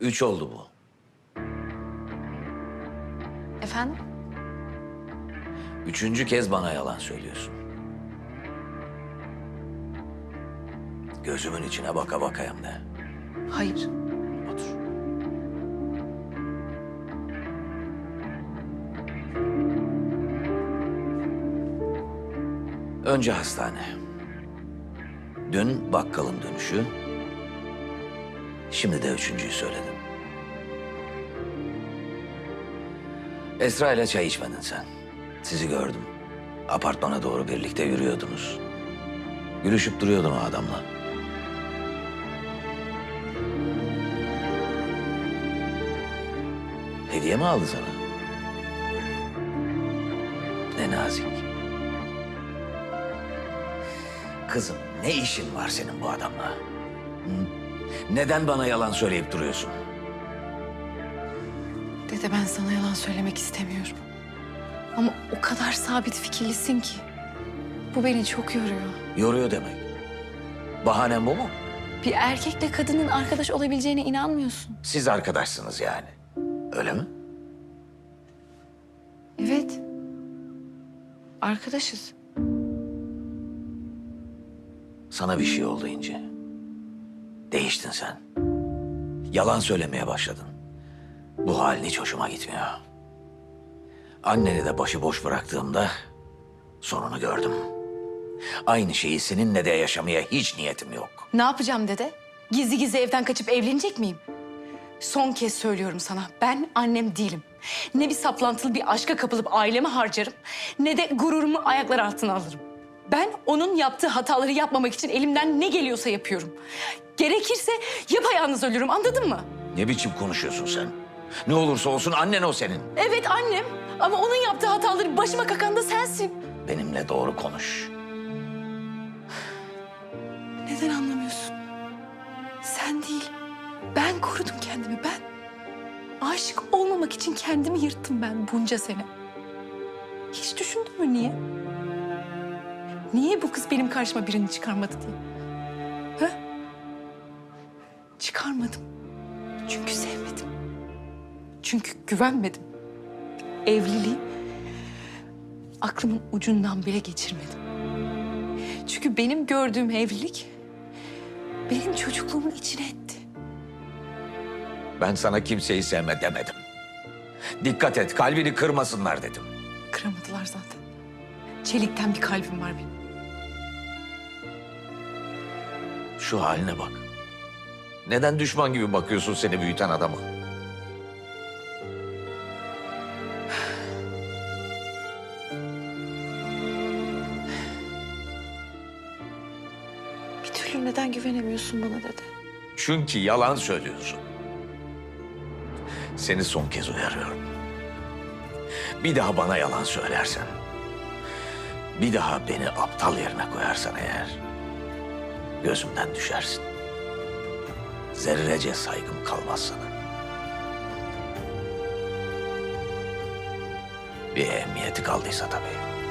Üç oldu bu. Efendim? Üçüncü kez bana yalan söylüyorsun. Gözümün içine baka baka hem de. Hayır. Otur. Önce hastane. Dün bakkalın dönüşü. Şimdi de üçüncüyü söyledim. Esra ile çay içmedin sen. Sizi gördüm. Apartmana doğru birlikte yürüyordunuz. Gülüşüp duruyordun o adamla. Hediye mi aldı sana? Ne nazik. Kızım ne işin var senin bu adamla? Hı? Neden bana yalan söyleyip duruyorsun? Dede ben sana yalan söylemek istemiyorum. Ama o kadar sabit fikirlisin ki. Bu beni çok yoruyor. Yoruyor demek. Bahanem bu mu? Bir erkekle kadının arkadaş olabileceğine inanmıyorsun. Siz arkadaşsınız yani. Öyle mi? Evet. Arkadaşız. Sana bir şey oldu İnci. Değiştin sen. Yalan söylemeye başladın. Bu halin hiç hoşuma gitmiyor. Anneni de başıboş bıraktığımda sonunu gördüm. Aynı şeyi seninle de yaşamaya hiç niyetim yok. Ne yapacağım dede? Gizli gizli evden kaçıp evlenecek miyim? Son kez söylüyorum sana. Ben annem değilim. Ne bir saplantılı bir aşka kapılıp ailemi harcarım... ...ne de gururumu ayaklar altına alırım. Ben onun yaptığı hataları yapmamak için elimden ne geliyorsa yapıyorum. Gerekirse yapayalnız ölürüm anladın mı? Ne biçim konuşuyorsun sen? Ne olursa olsun annen o senin. Evet annem ama onun yaptığı hataları başıma kakan da sensin. Benimle doğru konuş. Neden anlamıyorsun? Sen değil. Ben korudum kendimi ben. Aşık olmamak için kendimi yırttım ben bunca sene. Hiç düşündün mü niye? Niye bu kız benim karşıma birini çıkarmadı diye? Ha? Çıkarmadım. Çünkü sevmedim. Çünkü güvenmedim. Evliliği aklımın ucundan bile geçirmedim. Çünkü benim gördüğüm evlilik benim çocukluğumun içine etti. Ben sana kimseyi sevme demedim. Dikkat et, kalbini kırmasınlar dedim. Kıramadılar zaten. Çelikten bir kalbim var benim. Şu haline bak. Neden düşman gibi bakıyorsun seni büyüten adama? Bir türlü neden güvenemiyorsun bana dede? Çünkü yalan söylüyorsun. Seni son kez uyarıyorum. Bir daha bana yalan söylersen... ...bir daha beni aptal yerine koyarsan eğer... ...gözümden düşersin. Zerrece saygım kalmaz sana. Bir ehemmiyeti kaldıysa tabii.